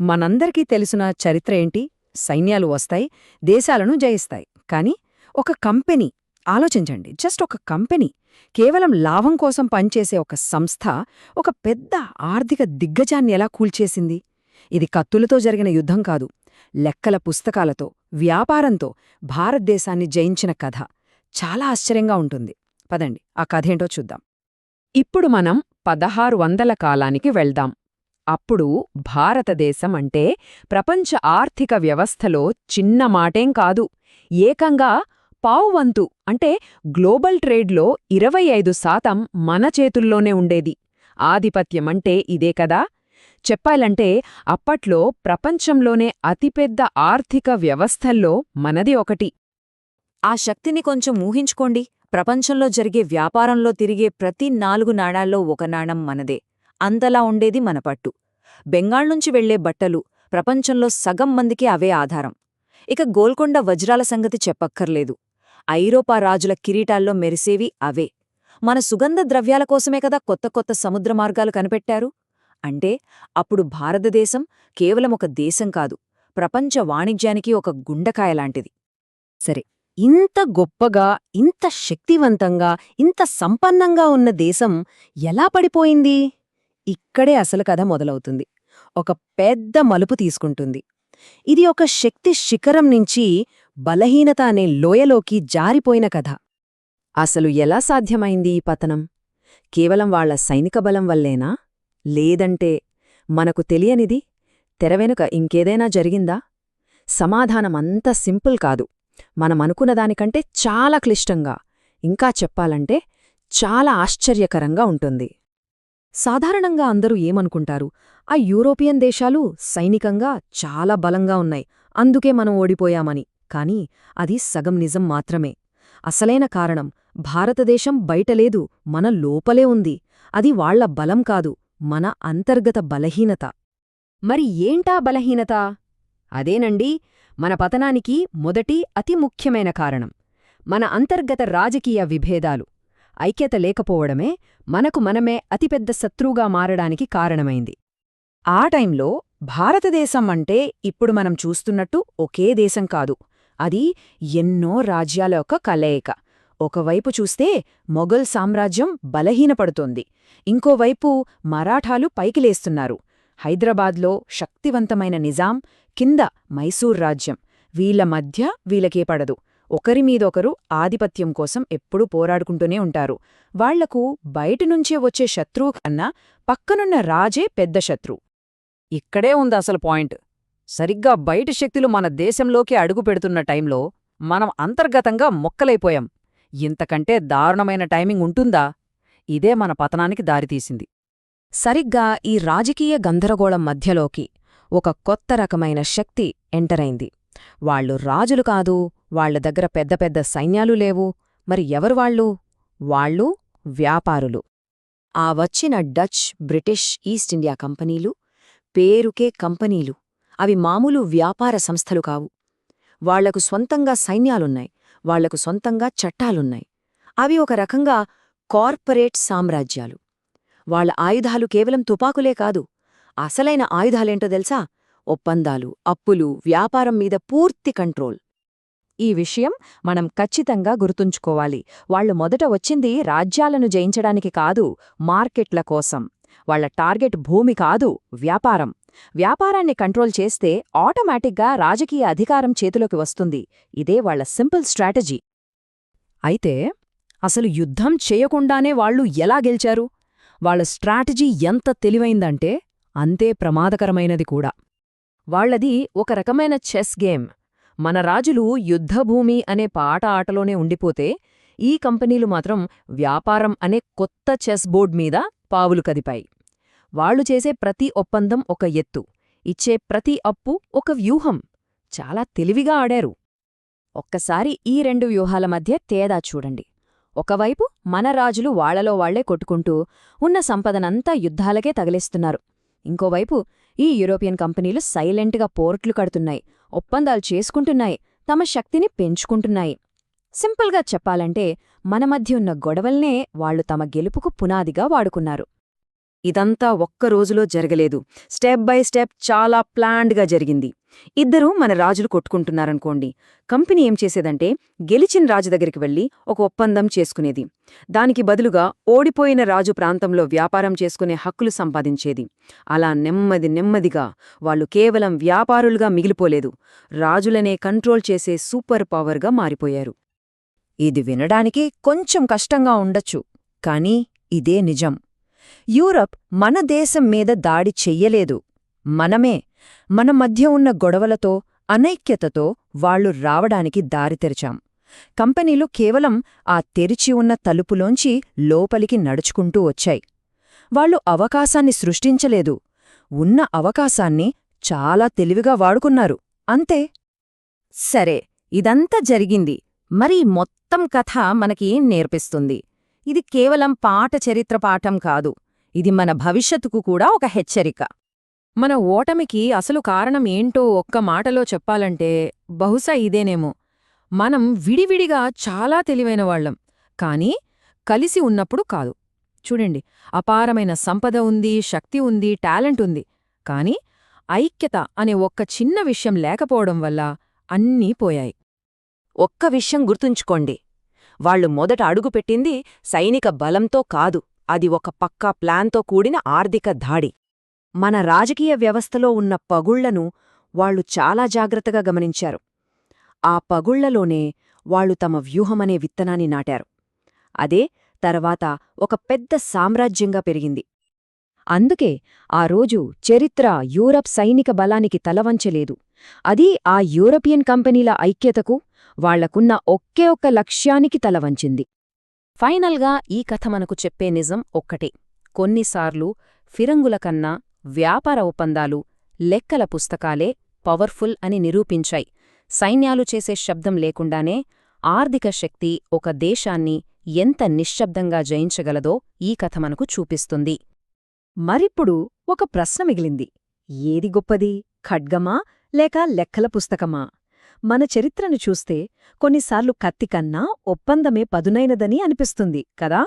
మనందరికీ తెలిసిన చరిత్ర ఏంటి? సైన్యాలు వస్తాయి దేశాలను జయిస్తాయి. కాని ఒక కంపెనీ ఆలోచించండి జస్ట్ ఒక కంపెనీ కేవలం లాభం కోసం పనిచేసే ఒక సంస్థ ఒక పెద్ద ఆర్థిక దిగ్గజాన్ని ఎలా కూల్చేసింది? ఇది కత్తులతో జరిగిన యుద్ధం కాదు లెక్కల పుస్తకాలతో వ్యాపారంతో భారతదేశాన్ని జయించిన కథ. చాలా ఆశ్చర్యంగా ఉంటుంది. పదండి ఆ కథేంటో చూద్దాం. ఇప్పుడు మనం పదహారు వందల కాలానికి వెళ్దాం. అప్పుడు భారతదేశం అంటే ప్రపంచ ఆర్థిక వ్యవస్థలో చిన్న మాటేం కాదు. ఏకంగా పావువంతు అంటే గ్లోబల్ ట్రేడ్లో ఇరవై ఐదు శాతం మన చేతుల్లోనే ఉండేది. ఆధిపత్యమంటే ఇదే కదా. చెప్పాలంటే అప్పట్లో ప్రపంచంలోనే అతిపెద్ద ఆర్థిక వ్యవస్థల్లో మనది ఒకటి. ఆ శక్తిని కొంచెం ఊహించుకోండి. ప్రపంచంలో జరిగే వ్యాపారంలో తిరిగే ప్రతి నాలుగు నాణాల్లో ఒక నాణం మనదే. అంతలా ఉండేది మన పట్టు. బెంగాళ్ నుంచి వెళ్ళే బట్టలు ప్రపంచంలో సగం మందికి అవే ఆధారం. ఇక గోల్కొండ వజ్రాల సంగతి చెప్పక్కర్లేదు. ఐరోపా రాజుల కిరీటాల్లో మెరిసేవి అవే. మన సుగంధ ద్రవ్యాల కోసమే కదా కొత్త కొత్త సముద్ర మార్గాలు కనిపెట్టారు? అంటే అప్పుడు భారతదేశం కేవలం ఒక దేశం కాదు ప్రపంచ వాణిజ్యానికి ఒక గుండకాయలాంటిది సరే ఇంత గొప్పగా ఇంత శక్తివంతంగా ఇంత సంపన్నంగా ఉన్న దేశం ఎలా పడిపోయింది? ఇక్కడే అసలు కథ మొదలవుతుంది. ఒక పెద్ద మలుపు తీసుకుంటుంది. ఇది ఒక శక్తి శిఖరం నుంచి బలహీనత అనే లోయలోకి జారిపోయిన కథ. అసలు ఎలా సాధ్యమైంది ఈ పతనం? కేవలం వాళ్ళ సైనిక బలం వల్లేనా? లేదంటే మనకు తెలియనిది? తెరవెనుక ఇంకేదైనా జరిగిందా? సమాధానమంత సింపుల్ కాదు. మనమనుకున్నదానికంటే చాలా క్లిష్టంగా ఇంకా చెప్పాలంటే చాలా ఆశ్చర్యకరంగా ఉంటుంది. సాధారణంగా అందరూ ఏమనుకుంటారు? ఆ యూరోపియన్ దేశాలు సైనికంగా చాలా బలంగా ఉన్నాయి. అందుకే మనం ఓడిపోయామని. కాని అది సగం నిజం మాత్రమే. అసలైన కారణం భారతదేశం బయటలేదు మన లోపలే ఉంది. అది వాళ్ళ బలం కాదు మన అంతర్గత బలహీనత. మరి ఏంటా బలహీనత? అదేనండి మన పతనానికి మొదటి అతి ముఖ్యమైన కారణం. మన అంతర్గత రాజకీయ విభేదాలు. ఐక్యత లేకపోవడమే మనకు మనమే అతిపెద్ద శత్రువుగా మారడానికి కారణమైంది. ఆ టైంలో భారతదేశం అంటే ఇప్పుడు మనం చూస్తున్నట్టు ఒకే దేశం కాదు. అది ఎన్నో రాజ్యాల యొక్క కలయిక. ఒకవైపు చూస్తే మొఘల్ సామ్రాజ్యం బలహీనపడుతోంది. ఇంకోవైపు మరాఠాలు పైకిలేస్తున్నారు. హైదరాబాద్లో శక్తివంతమైన నిజాం కింద మైసూర్ రాజ్యం. వీళ్ళ మధ్య వీలకే పడదు. ఒకరిమీదొకరు ఆధిపత్యం కోసం ఎప్పుడూ పోరాడుకుంటూనే ఉంటారు. వాళ్ళకు బయటనుంచే వచ్చే శత్రువు కన్నా పక్కనున్న రాజే పెద్ద శత్రు ఇక్కడే ఉంది అసలు పాయింట్. సరిగ్గా బయటి శక్తులు మన దేశంలోకి అడుగుపెడుతున్న టైంలో మనం అంతర్గతంగా మొక్కలైపోయాం. ఇంతకంటే దారుణమైన టైమింగ్ ఉంటుందా? ఇదే మన పతనానికి దారితీసింది సరిగ్గా ఈ రాజకీయ గందరగోళం మధ్యలోకి ఒక కొత్త రకమైన శక్తి ఎంటరైంది వాళ్ళు రాజులు కాదు వాళ్ళ దగ్గర పెద్ద పెద్ద సైన్యాలు లేవు. మరి ఎవరు వాళ్ళు? వాళ్ళు వ్యాపారులు. ఆ వచ్చిన డచ్ బ్రిటిష్ ఈస్ట్ ఇండియా కంపెనీలు పేరుకే కంపెనీలు. అవి మామూలు వ్యాపార సంస్థలు కావు. వాళ్ళకు స్వంతంగా సైన్యాలున్నాయి. వాళ్ళకు సొంతంగా చట్టాలున్నాయి. అవి ఒక రకంగా కార్పొరేట్ సామ్రాజ్యాలు. వాళ్ళ ఆయుధాలు కేవలం తుపాకులే కాదు. అసలైన ఆయుధాలేంటో తెలుసా? ఒప్పందాలు అప్పులు వ్యాపారం మీద పూర్తి కంట్రోల్. ఈ విషయం మనం ఖచ్చితంగా గుర్తుంచుకోవాలి. వాళ్ళు మొదట వచ్చింది రాజ్యాలను జయించడానికి కాదు మార్కెట్ల కోసం. వాళ్ళ టార్గెట్ భూమి కాదు వ్యాపారం. వ్యాపారాన్ని కంట్రోల్ చేస్తే ఆటోమేటిక్గా రాజకీయ అధికారం చేతిలోకి వస్తుంది. ఇదే వాళ్ళ సింపుల్ స్ట్రాటజీ. అయితే అసలు యుద్ధం చేయకుండానే వాళ్ళు ఎలా గెలిచారు? వాళ్ళ స్ట్రాటజీ ఎంత తెలివైందంటే అంతే ప్రమాదకరమైనది కూడా. వాళ్ళది ఒక రకమైన చెస్ గేమ్. మన రాజులు యుద్ధభూమి అనే పాట ఆటలోనే ఉండిపోతే ఈ కంపెనీలు మాత్రం వ్యాపారం అనే కొత్త చెస్ బోర్డ్ మీద పావులు కదిపాయి. వాళ్ళు చేసే ప్రతి ఒప్పందం ఒక ఎత్తు ఇచ్చే ప్రతి అప్పు ఒక వ్యూహం. చాలా తెలివిగా ఆడారు. ఒక్కసారి ఈ రెండు వ్యూహాల మధ్య తేడా చూడండి. ఒకవైపు మన రాజులు వాళ్ళలో వాళ్ళే కొట్టుకుంటూ ఉన్న సంపదనంతా యుద్ధాలకే తగిలేస్తున్నారు. ఇంకోవైపు ఈ యూరోపియన్ కంపెనీలు సైలెంట్గా పోర్ట్లు కడుతున్నాయి ఒప్పందాలు చేసుకుంటున్నాయి తమ శక్తిని పెంచుకుంటున్నాయి. సింపుల్గా చెప్పాలంటే మన మధ్య ఉన్న గొడవల్నే వాళ్ళు తమ గెలుపుకు పునాదిగా వాడుకున్నారు. ఇదంతా ఒక్క రోజులో జరగలేదు. స్టెప్ బై స్టెప్ చాలా ప్లాన్డ్గా జరిగింది. ఇద్దరూ మన రాజులు కొట్టుకుంటున్నారనుకోండి. కంపెనీ ఏం చేసేదంటే గెలిచిన రాజు దగ్గరికి వెళ్ళి ఒక ఒప్పందం చేసుకునేది. దానికి బదులుగా ఓడిపోయిన రాజు ప్రాంతంలో వ్యాపారం చేసుకునే హక్కులు సంపాదించేది. అలా నెమ్మది నెమ్మదిగా వాళ్ళు కేవలం వ్యాపారులుగా మిగిలిపోలేదు. రాజులనే కంట్రోల్ చేసే సూపర్ పవర్గా మారిపోయారు. ఇది వినడానికి కొంచెం కష్టంగా ఉండొచ్చు కానీ ఇదే నిజం. యూరప్ మన దేశం మీద దాడి చెయ్యలేదు. మనమే మన మధ్య ఉన్న గొడవలతో అనైక్యతతో వాళ్ళు రావడానికి దారి తెరిచాం. కంపెనీలు కేవలం ఆ తెరిచి ఉన్న తలుపులోంచి లోపలికి నడుచుకుంటూ వచ్చాయి. వాళ్ళు అవకాశాన్ని సృష్టించలేదు. ఉన్న అవకాశాన్ని చాలా తెలివిగా వాడుకున్నారు. అంతే. సరే ఇదంతా జరిగింది. మరి మొత్తం కథ మనకి నేర్పిస్తుంది? ఇది కేవలం పాట చరిత్ర పాఠం కాదు. ఇది మన భవిష్యత్తుకు కూడా ఒక హెచ్చరిక. మన ఓటమికి అసలు కారణం ఏంటో ఒక్క మాటలో చెప్పాలంటే బహుశా ఇదేనేమో. మనం విడివిడిగా చాలా తెలివైన వాళ్ళం కానీ కలిసి ఉన్నప్పుడు కాదు. చూడండి అపారమైన సంపద ఉంది శక్తి ఉంది టాలెంట్ ఉంది కాని ఐక్యత అనే ఒక్క చిన్న విషయం లేకపోవడం వల్ల అన్నీ పోయాయి. ఒక్క విషయం గుర్తుంచుకోండి. వాళ్ళు మొదట అడుగుపెట్టింది సైనిక బలంతో కాదు అది ఒక పక్కా ప్లాన్తో కూడిన ఆర్థిక దాడి. మన రాజకీయ వ్యవస్థలో ఉన్న పగుళ్ళను వాళ్ళు చాలా జాగ్రత్తగా గమనించారు. ఆ పగుళ్ళలోనే వాళ్ళు తమ వ్యూహమనే విత్తనాన్ని నాటారు. అదే తర్వాత ఒక పెద్ద సామ్రాజ్యంగా పెరిగింది. అందుకే ఆ రోజు చరిత్ర యూరప్ సైనిక బలానికి తలవంచలేదు. అది ఆ యూరోపియన్ కంపెనీల ఐక్యతకు వాళ్ళకున్న ఒకే ఒక్క లక్ష్యానికి తలవంచింది. ఫైనల్గా ఈ కథ మనకు చెప్పే నిజం ఒక్కటే. కొన్నిసార్లు ఫిరంగుల కన్నా వ్యాపార ఒప్పందాలు లెక్కల పుస్తకాలే పవర్ఫుల్ అని నిరూపించాయి. సైన్యాలు చేసే శబ్దం లేకుండానే ఆర్థిక శక్తి ఒక దేశాన్ని ఎంత నిశ్శబ్దంగా జయించగలదో ఈ కథ మనకు చూపిస్తుంది. మరిప్పుడు ఒక ప్రశ్న మిగిలింది. ఏది గొప్పది? ఖడ్గమా? లేక లెక్కల పుస్తకమా? మన చరిత్రను చూస్తే కొన్నిసార్లు కత్తికన్నా ఒప్పందమే పదునైనదని అనిపిస్తుంది కదా?